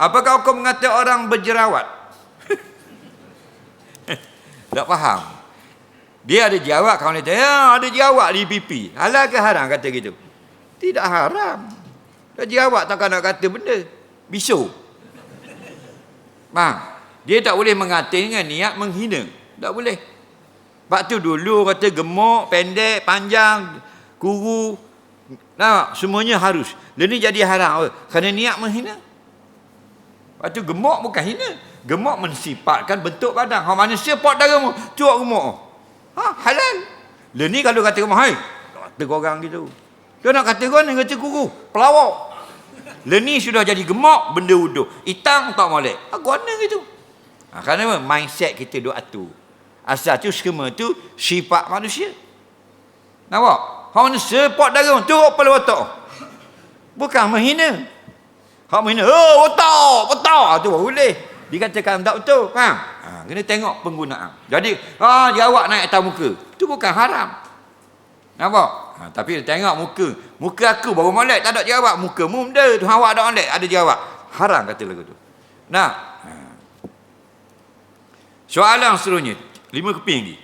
Apakah hukum mengata orang berjerawat? tak faham. Dia ada jawab kawan dia, ya, ada jawab di pipi. Halal ke haram kata gitu? Tidak haram. Dia jawab takkan nak kata benda. Bisu. Bang, dia tak boleh mengata dengan niat menghina. Tak boleh. Sebab tu dulu kata gemuk, pendek, panjang, kuru. Nah, semuanya harus. Dia ni jadi haram. Kerana niat menghina. Lepas tu gemuk bukan hina. Gemuk mensifatkan bentuk badan. Ha manusia pot darah cuak gemuk. Ha halal. Dia ni kalau kata gemuk, hai. Kata orang gitu. Dia nak kata orang kata kuku, pelawak. Dia ni sudah jadi gemuk, benda wudu. Hitam tak molek. Ha guna gitu. Ha, kerana apa? Mindset kita duk atur. Asal tu semua tu sifat manusia. Nampak? Ha manusia pot darah, cuak kepala otak. Bukan menghina. Hak menghina, oh betul, betul. Ha, tu boleh. Dikatakan tak betul. Faham? Ha, kena tengok penggunaan. Jadi, ha, jawab naik atas muka. Itu bukan haram. Nampak? Ha, tapi tengok muka. Muka aku baru molek. Tak ada jawab. Muka mu benda. Tuhan awak ada molek. Ada jawab. Haram kata lagu tu. Nah. Ha. Soalan seterusnya. Lima keping lagi.